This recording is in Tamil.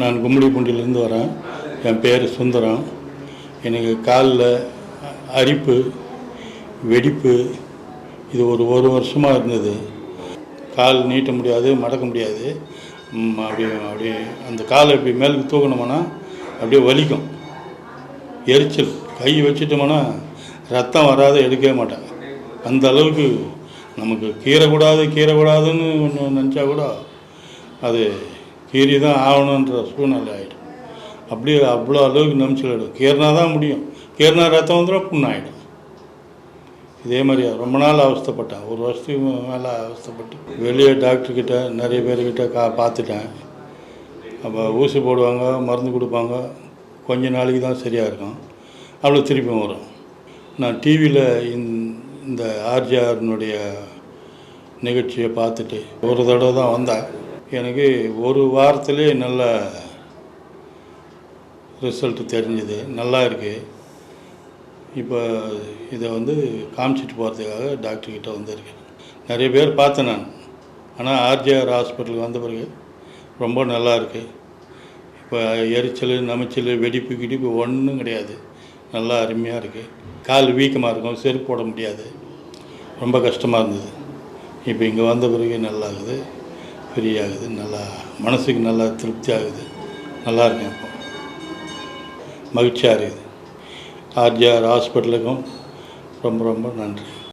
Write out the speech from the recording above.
நான் கும்மிடிப்பூண்டியிலேருந்து வரேன். என் பேர் சுந்தரம். எனக்கு காலில் அரிப்பு வெடிப்பு இது ஒரு ஒரு வருஷமாக இருந்தது. கால் நீட்ட முடியாது மடக்க முடியாது. அப்படியே அப்படியே அந்த காலை இப்படி மேலுக்கு தூக்கணுமானா அப்படியே வலிக்கும். எரிச்சல். கை வச்சுட்டோம்னா ரத்தம் வராத எடுக்கவே மாட்டேன். அந்த அளவுக்கு நமக்கு கீறக்கூடாது கீறக்கூடாதுன்னு ஒன்று நினச்சா கூட அது கீறி தான் ஆகணுன்ற சூழ்நிலை ஆகிடும் அப்படியே அவ்வளோ அளவுக்கு நம்பிச்சிடும் கீறினா தான் முடியும். கீறினா ரத்தம் வந்துடும் புண்ணாயிடும். இதே மாதிரி ரொம்ப நாள் அவஸ்தைப்பட்டேன். ஒரு வருஷத்துக்கு மேலே அவஸ்தைப்பட்டு. வெளியே டாக்டர்கிட்ட நிறைய பேர்கிட்ட கா பார்த்துட்டேன். அப்போ ஊசி போடுவாங்க மருந்து கொடுப்பாங்க. கொஞ்ச நாளைக்கு தான் சரியாக இருக்கும். அவ்வளோ திருப்பி வரும். நான் டிவியில் இந்த ஆர்ஜிஆர்னுடைய நிகழ்ச்சியை பார்த்துட்டு ஒரு தடவை தான் வந்தேன். எனக்கு ஒரு வாரத்திலே நல்ல ரிசல்ட்டு தெரிஞ்சுது. நல்லா இருக்குது இப்போ இதை வந்து காமிச்சிட்டு போகிறதுக்காக டாக்டர்கிட்ட வந்திருக்கேன். நிறைய பேர் பார்த்தேன் நான். ஆனால் ஆர்ஜிஆர் ஹாஸ்பிட்டலுக்கு வந்த பிறகு ரொம்ப நல்லா இருக்குது இப்போ எரிச்சல் நமைச்சல் வெடிப்பு கிடிப்பு ஒன்றும் கிடையாது. நல்லா அருமையாக இருக்குது கால் வீக்கமாக இருக்கும். செருப்பு போட முடியாது. ரொம்ப கஷ்டமாக இருந்தது. இப்போ இங்கே வந்த பிறகு நல்லா இருக்குது. ஃப்ரீ ஆகுது நல்லா மனசுக்கு நல்லா திருப்தி ஆகுது நல்லா இருக்கேன் இப்போ. மகிழ்ச்சியாக இருக்குது. ஆர்ஜிஆர் ஹாஸ்பிட்டலுக்கும் ரொம்ப ரொம்ப நன்றி.